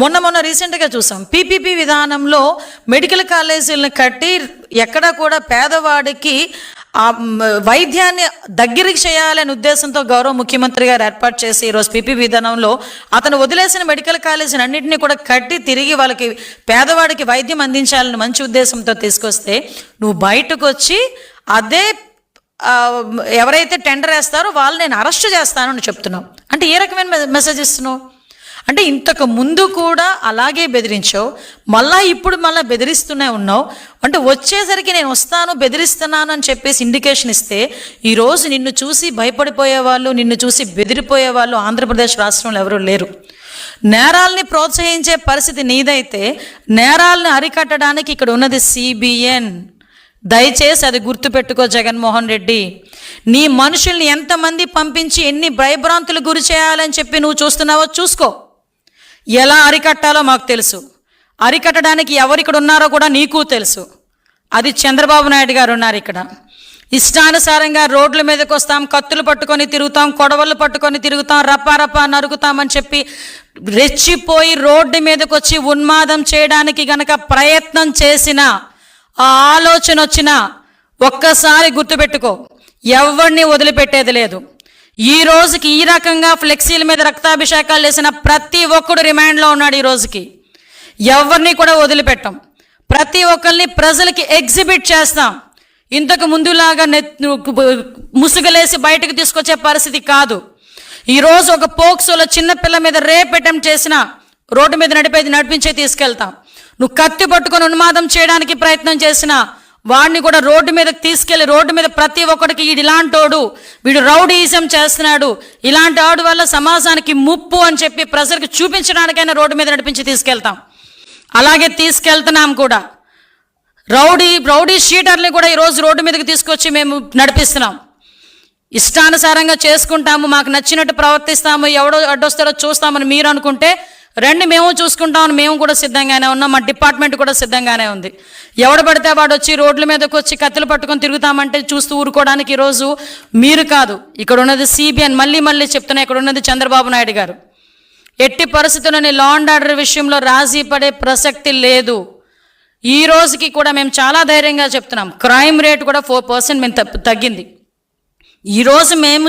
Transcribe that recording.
మొన్న మొన్న రీసెంట్గా చూసాం. పీపీపీ విధానంలో మెడికల్ కాలేజీలను కట్టి ఎక్కడ కూడా పేదవాడికి ఆ వైద్యాన్ని దగ్గరికి చేయాలనే ఉద్దేశంతో గౌరవ ముఖ్యమంత్రి గారు ఏర్పాటు చేసి ఈరోజు పీపీ విధానంలో అతను వదిలేసిన మెడికల్ కాలేజీని అన్నింటినీ కూడా కట్టి తిరిగి వాళ్ళకి పేదవాడికి వైద్యం అందించాలని మంచి ఉద్దేశంతో తీసుకొస్తే నువ్వు బయటకు వచ్చి అదే ఎవరైతే టెండర్ వేస్తారో వాళ్ళు నేను అరెస్ట్ చేస్తాను అని చెప్తున్నావు. అంటే ఏ రకమైన మె- మెసేజ్ ఇస్తున్నావు? అంటే ఇంతకు ముందు కూడా అలాగే బెదిరించావు మళ్ళా ఇప్పుడు మళ్ళీ బెదిరిస్తూనే ఉన్నావు. అంటే వచ్చేసరికి నేను వస్తాను బెదిరిస్తున్నాను అని చెప్పేసి ఇండికేషన్ ఇస్తే ఈరోజు నిన్ను చూసి భయపడిపోయేవాళ్ళు నిన్ను చూసి బెదిరిపోయేవాళ్ళు ఆంధ్రప్రదేశ్ రాష్ట్రంలో ఎవరూ లేరు. నేరాల్ని ప్రోత్సహించే పరిస్థితి నీదైతే నేరాల్ని అరికట్టడానికి ఇక్కడ ఉన్నది సిబిఎన్ దయచేసి అది గుర్తుపెట్టుకో జగన్మోహన్ రెడ్డి. నీ మనుషుల్ని ఎంతమంది పంపించి ఎన్ని భయభ్రాంతులు గురి చేయాలని చెప్పి నువ్వు చూస్తున్నావో చూసుకో. ఎలా అరికట్టాలో మాకు తెలుసు. అరికట్టడానికి ఎవరిక్కడ ఉన్నారో కూడా నీకు తెలుసు. అది చంద్రబాబు నాయుడు గారు ఉన్నారు ఇక్కడ. ఇష్టానుసారంగా రోడ్ల మీదకి వస్తాం కత్తులు పట్టుకొని తిరుగుతాం కొడవలు పట్టుకొని తిరుగుతాం రపా నరుకుతామని చెప్పి రెచ్చిపోయి రోడ్డు మీదకి వచ్చి ఉన్మాదం చేయడానికి గనక ప్రయత్నం చేసిన ఆ ఆలోచన వచ్చినా ఒక్కసారి గుర్తుపెట్టుకో ఎవరిని వదిలిపెట్టేది లేదు. ఈ రోజుకి ఈ రకంగా ఫ్లెక్సీల మీద రక్తాభిషేకాలు చేసిన ప్రతి ఒక్కడు రిమాండ్లో ఉన్నాడు ఈ రోజుకి. ఎవరిని కూడా వదిలిపెట్టాం. ప్రతి ఒక్కరిని ప్రజలకి ఎగ్జిబిట్ చేస్తాం. ఇంతకు ముందులాగా నెత్ ముసుగులేసి బయటకు తీసుకొచ్చే పరిస్థితి కాదు. ఈరోజు ఒక పోక్సోలో చిన్న పిల్ల మీద రేప్ అటెంప్ట్ చేసిన రోడ్డు మీద నడిపేది నడిపించే తీసుకెళ్తాం. నువ్వు కత్తి పట్టుకొని ఉన్మాదం చేయడానికి ప్రయత్నం చేసినా వాడిని కూడా రోడ్డు మీదకి తీసుకెళ్ళి రోడ్డు మీద ప్రతి ఒక్కడికి వీడు ఇలాంటోడు. వీడు రౌడీజం చేస్తున్నాడు. ఇలాంటి ఆడు వల్ల సమాజానికి ముప్పు అని చెప్పి ప్రజలకు చూపించడానికైనా రోడ్డు మీద నడిపించి తీసుకెళ్తాం. అలాగే తీసుకెళ్తున్నాం కూడా. రౌడీ రౌడీ షీటర్ని కూడా ఈరోజు రోడ్డు మీదకి తీసుకొచ్చి మేము నడిపిస్తున్నాం. ఇష్టానుసారంగా చేసుకుంటాము. మాకు నచ్చినట్టు ప్రవర్తిస్తాము. ఎవడో అడ్డొస్తాడో చూస్తామని మీరు అనుకుంటే రండి మేము చూసుకుంటాం మేము కూడా సిద్ధంగానే ఉన్నాం మా డిపార్ట్మెంట్ కూడా సిద్ధంగానే ఉంది. ఎవడు పడితే వాడు వచ్చి రోడ్ల మీదకి వచ్చి కత్తులు పట్టుకొని తిరుగుతామంటే చూస్తూ ఊరుకోవడానికి ఈరోజు మీరు కాదు. ఇక్కడ ఉన్నది సిబిఎన్ మళ్ళీ మళ్ళీ చెప్తున్నా ఇక్కడ ఉన్నది చంద్రబాబు నాయుడు గారు. ఎట్టి పరిస్థితుల్లోని లా అండ్ ఆర్డర్ విషయంలో రాజీ పడే ప్రసక్తి లేదు. ఈ రోజుకి కూడా మేము చాలా ధైర్యంగా చెప్తున్నాం. క్రైమ్ రేట్ కూడా ఫోర్ పర్సెంట్ మేము తగ్గింది. ఈరోజు మేము